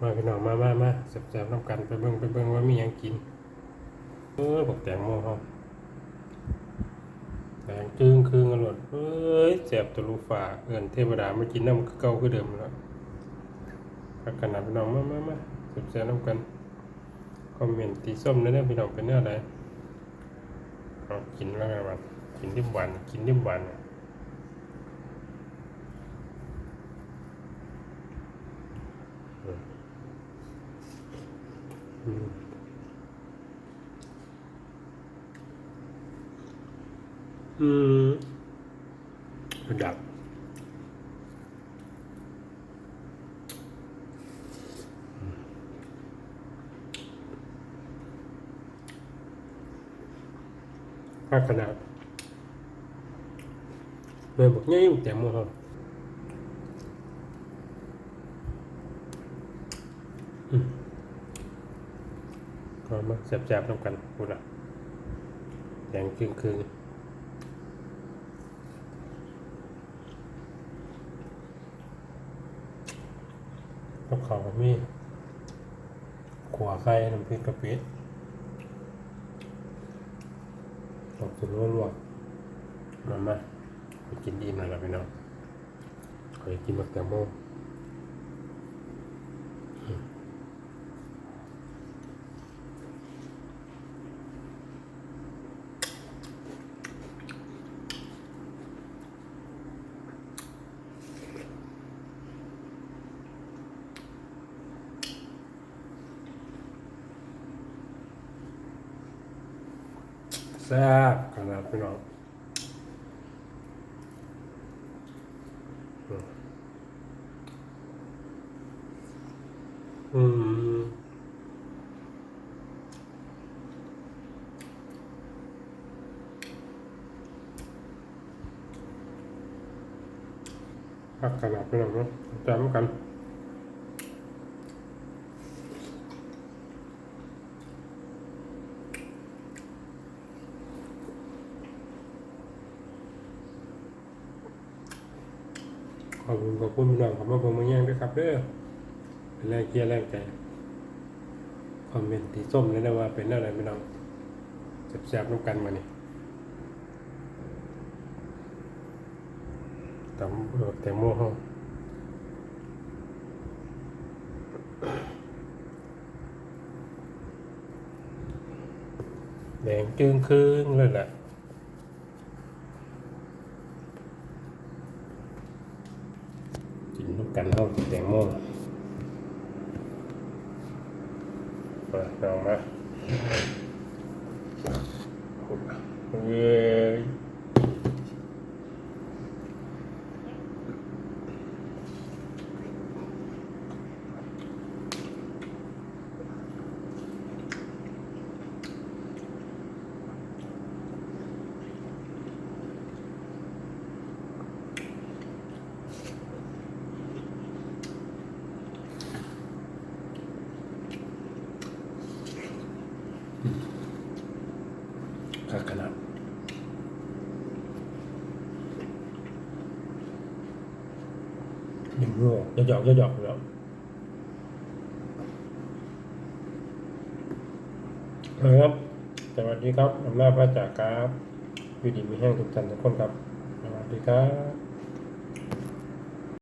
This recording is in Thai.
มาพี่น้องมามามาแซ่บๆน้ำกันไปเบิ่งไปเบิ่งว่ามียังกิน เออบอกแตงโมเฮาแตงจึงคืงอร่อยเอ้ยแซ่บตะลุฟ้าเอิ้นเทวดามากินน้ำคือเก่าคือเดิมแล้วพักกันนะพี่น้องมามามาแซ่บๆน้ำกัน คอมเมนต์ตีส้มนะเนี่ยพี่น้องเป็นแนวใดเอากินแล้วกันวันกินดิบหวานกินดิบหวานเนี่ยอื มอืมมันดับภาคขนาดเลยบอกง่ายแต่โมาอืมก็มาแสบๆน้ำกันพูดละแดงครึ่งคืนกับเขาวก็มีขัวไข่น้ำพริกกะปิตกสุดรัวๆมามาไปกินอิ่มแล้วล่ะพี่น้องขอกินมักแตงโม แซ่บขนาดพี่น้องอืมพักขนาดพี่น้องเนาะจำกัน ขอบคุณขอบคุณพี่น้องขอบมาผมมาแย่งด้วยครับเด้อเป็นแรงเกียร์แรงใจคอมเมนต์ที่ส้มเลยนะว่าเป็นอะไรพี่น้องแซ่บๆน้ำกันมานี่ตำเออแตงโมห้องแดงจึงครึ่งเลยแหละ กันเท่ากินแตงโมเปิดลองมาเย้ย คักขนาดหนึ่งโลจะหยอกจะหยอกแล้วครับ สวัสดีครับอำนาจพระจากครับอยู่ดีมีแห้งทุกท่านทุกคนครับ สวัสดีครับ